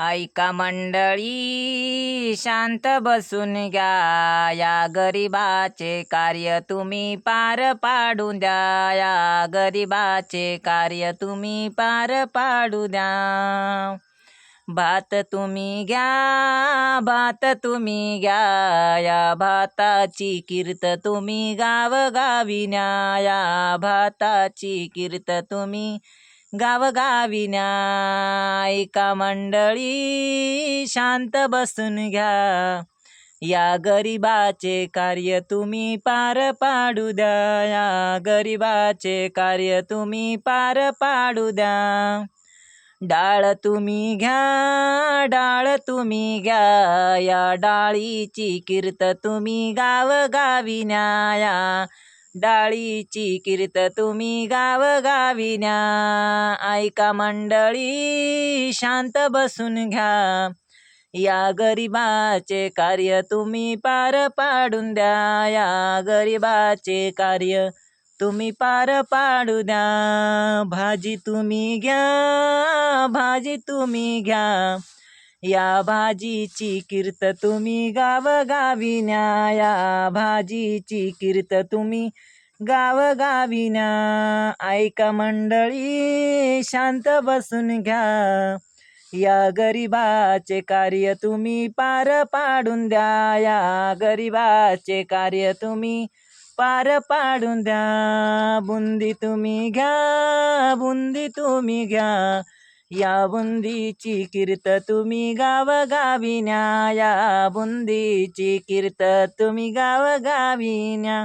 ऐका मंडळी शांत बसून घ्या. या गरिबाचे कार्य तुम्ही पार पाडून द्या. या गरिबाचे कार्य तुम्ही पार पाडू द्या. भात तुम्ही घ्या भात तुम्ही घ्या. या भाताची कीर्त तुम्ही गावगावी न्या. या भाताची कीर्त तुम्ही गावगावी न्या ऐका मंडळी शांत बसून घ्या. या गरिबाचे कार्य तुम्ही पार पाडू द्या. या गरिबाचे कार्य तुम्ही पार पाडू द्या. डाळ तुम्ही घ्या डाळ तुम्ही घ्या. या डाळीची कीर्त तुम्ही गावगावी न्या या डाळीची कीर्त तुम्ही गावगावी न्या ऐका मंडळी शांत बसून घ्या. या गरिबाचे कार्य तुम्ही पार पाडून द्या. या गरिबाचे कार्य तुम्ही पार पाडू द्या. भाजी तुम्ही घ्या भाजी तुम्ही घ्या. या भाजीची कीर्त तुम्ही गाव गाविन्या या भाजीची कीर्त तुम्ही गाव गाविन्या ऐका मंडळी शांत बसून घ्या. या गरिबाचे कार्य तुम्ही पार पाडून द्या. या गरिबाचे कार्य तुम्ही पार पाडून द्या. बुंदी तुम्ही घ्या बुंदी तुम्ही घ्या. या बुंदीची कीर्त तुम्ही गाव गाविन्या या बुंदीची कीर्त तुम्ही गाव गाविन्या